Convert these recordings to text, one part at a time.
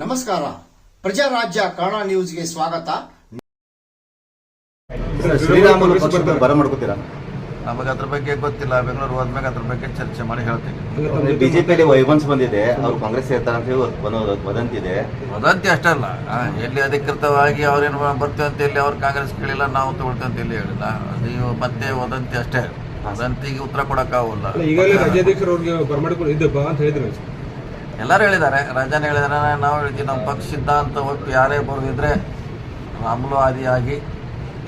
ನಮಸ್ಕಾರ. ಪ್ರಜಾರಾಜ್ಯ ಕನ್ನಡ ನ್ಯೂಸ್ಗೆ ಸ್ವಾಗತ. ಬರ ಮಾಡ್ಕೋತೀರಾ ನಮಗೆ ಅದ್ರ ಬಗ್ಗೆ ಗೊತ್ತಿಲ್ಲ. ಬೆಂಗಳೂರು ಹೋದ್ಮೇಲೆ ಅದ್ರ ಬಗ್ಗೆ ಚರ್ಚೆ ಮಾಡಿ ಹೇಳ್ತೀನಿ. ಬಿಜೆಪಿಯಲ್ಲಿ ವೈಭನ್ಸ್ ಬಂದಿದೆ. ಅವ್ರು ಕಾಂಗ್ರೆಸ್ ಸೇರ್ತಾರೆ ಅಂತ ಹೇಳಿ ಒಂದು ವದಂತಿ ಇದೆ ವದಂತಿ ಅಷ್ಟೇ ಅಲ್ಲ. ಆ, ಎಲ್ಲಿ ಅಧಿಕೃತವಾಗಿ ಅವ್ರೇನು ಬರ್ತೀವಿ ಅಂತ ಇಲ್ಲಿ ಅವ್ರು ಕಾಂಗ್ರೆಸ್ ಕೇಳಿಲ್ಲ ನಾವು ತಗೊಳ್ತೀವಿ ಅಂತ ಇಲ್ಲಿ ಹೇಳಿಲ್ಲ. ನೀವು ಮತ್ತೆ ವದಂತಿ ಅಷ್ಟೇ. ವದಂತಿಗೆ ಉತ್ತರ ಕೊಡೋಕ್ಕಾಗಲ್ಲ. ಈಗಾಗಲೇ ರಾಜ್ಯಾಧ್ಯಕ್ಷರು ಅವ್ರಿಗೆ ಬರಮಾಡಿಕೊಂಡು ಇದ್ದಪ್ಪ ಅಂತ ಹೇಳಿದ್ರು. ಎಲ್ಲರೂ ಹೇಳಿದ್ದಾರೆ. ರಾಜನ ಹೇಳಿದಾರೆ ನಾವು ಹೇಳ್ತೀವಿ ನಮ್ಮ ಪಕ್ಷ ಸಿದ್ಧಾಂತ ಒಟ್ಟು ಯಾರೇ ಬರೆದಿದ್ರೆ ರಾಮುಲು ಆದಿಯಾಗಿ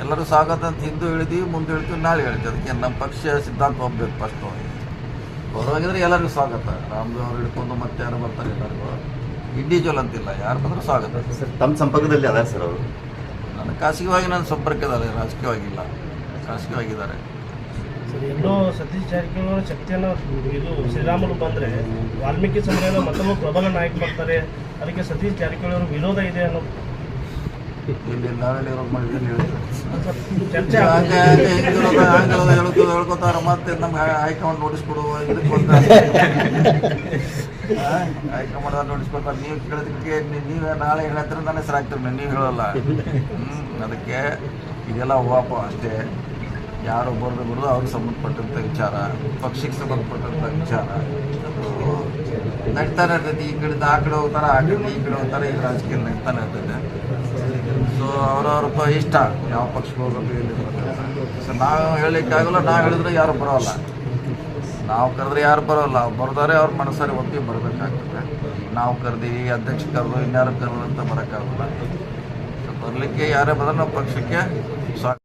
ಎಲ್ಲರೂ ಸ್ವಾಗತ ಅಂತ ಹಿಂದೂ ಹೇಳಿದ್ವಿ ಮುಂದೆ ಹೇಳ್ತೀವಿ ನಾಳೆ ಹೇಳ್ತೀವಿ. ಅದಕ್ಕೆ ನಮ್ಮ ಪಕ್ಷ ಸಿದ್ಧಾಂತ ಹೋಗ್ಬೇಕು ಫಸ್ಟ್ ಬರೋವಾಗಿದ್ರೆ ಎಲ್ಲರಿಗೂ ಸ್ವಾಗತ. ರಾಮದೇವ್ರು ಅವ್ರು ಹಿಡ್ಕೊಂಡು ಮತ್ತೆ ಯಾರು ಬರ್ತಾರೆ ಎಲ್ಲರಿಗೂ? ಇಂಡಿವಿಜುವಲ್ ಅಂತಿಲ್ಲ ಯಾರು ಬಂದರೂ ಸ್ವಾಗತ. ಸರ್ ತಮ್ಮ ಸಂಪರ್ಕದಲ್ಲಿ ಅದ ಸರ್ ಅವರು? ನನ್ನ ಖಾಸಗಿಯಾಗಿ ನನ್ನ ಸಂಪರ್ಕದಲ್ಲಿ ರಾಜಕೀಯವಾಗಿಲ್ಲ. ಖಾಸಗಿವಾಗಿದ್ದಾರೆ ಸರ್ ಎಲ್ಲೋ ಸತೀಶ್ ಜಾರಕಿಹೊಳಿ ಅವರ ಶಕ್ತಿಯನ್ನು ಇದು ಶ್ರೀರಾಮುಲು ಬಂದರೆ ವಾಲ್ಮೀಕಿ ಸಮುದಾಯದ ಮತ್ತೊಬ್ಬ ಪ್ರಬಲ ನಾಯಕ ಬರ್ತಾರೆ. ಅದಕ್ಕೆ ಸತೀಶ್ ಜಾರಕಿಹೊಳಿ ಅವರು ವಿರೋಧ ಇದೆ ಅನ್ನೋ ಇಲ್ಲಿ ನಾವೆಲ್ಲ ಮಾಡಿದ್ರೆ ಹೇಳ್ಕೊತಾರ ಮತ್ತೆ ನಮ್ಗೆ ಹೈಕಮಾಂಡ್ ನೋಟಿಸ್ ಕೊಡುವ ಇದಕ್ಕೆ ಹೈಕಮಾಂಡ್ ನೋಟಿಸ್ ಕೊಡ್ತಾರೆ ನೀವು ಕೇಳೋದಕ್ಕೆ ನೀವು ನಾಳೆ ಹೇಳ್ತೀರ ನನ್ನ ಹೆಸರು ಹಾಕ್ತೀರಿ ನೀವು ಹೇಳಲ್ಲ. ಹ್ಮ್, ಅದಕ್ಕೆ ಇದೆಲ್ಲ ಹೋಗಪ್ಪ ಅಷ್ಟೇ. ಯಾರು ಬರೆದು ಬರೋದು ಅವ್ರಿಗೆ ಸಂಬಂಧಪಟ್ಟಂಥ ವಿಚಾರ ಪಕ್ಷಕ್ಕೆ ಸಂಬಂಧಪಟ್ಟಂಥ ವಿಚಾರ. ನಡೀತಾನೆ ಇರ್ತೈತಿ, ಈ ಕಡೆಯಿಂದ ಆ ಕಡೆ ಹೋಗ್ತಾರೆ, ಆ ಕಡೆ ಈ ಕಡೆ ಹೋಗ್ತಾರೆ, ಈ ರಾಜಕೀಯ ನಡೀತಾನೆ ಇರ್ತೈತೆ. ಸೊ ಅವ್ರವ್ರ ಇಷ್ಟ, ಯಾವ ಪಕ್ಷಕ್ಕೆ ಹೋಗ್ಬೇಕು, ಎಲ್ಲಿ ಸೊ ನಾವು ಹೇಳಲಿಕ್ಕಾಗಲ್ಲ, ನಾವು ಹೇಳಿದ್ರೆ ಯಾರು ಬರೋಲ್ಲ. ನಾವು ಕರೆದ್ರೆ ಯಾರು ಬರೋಲ್ಲ. ಬರ್ತಾರೆ ಅವ್ರ ಮನಸ್ಸಾರಿ ಒಪ್ಪಿಗೆ ಬರಬೇಕಾಗ್ತದೆ. ನಾವು ಕರೆದೀವಿ ಅಧ್ಯಕ್ಷ ಕರೆದು, ಇನ್ಯಾರು ಕರೆದು ಅಂತ ಬರೋಕ್ಕಾಗಲ್ಲ. ಬರಲಿಕ್ಕೆ ಯಾರೇ ಬಂದ್ರೆ ನಾವು ಪಕ್ಷಕ್ಕೆ ಸ್ವಾಗತ.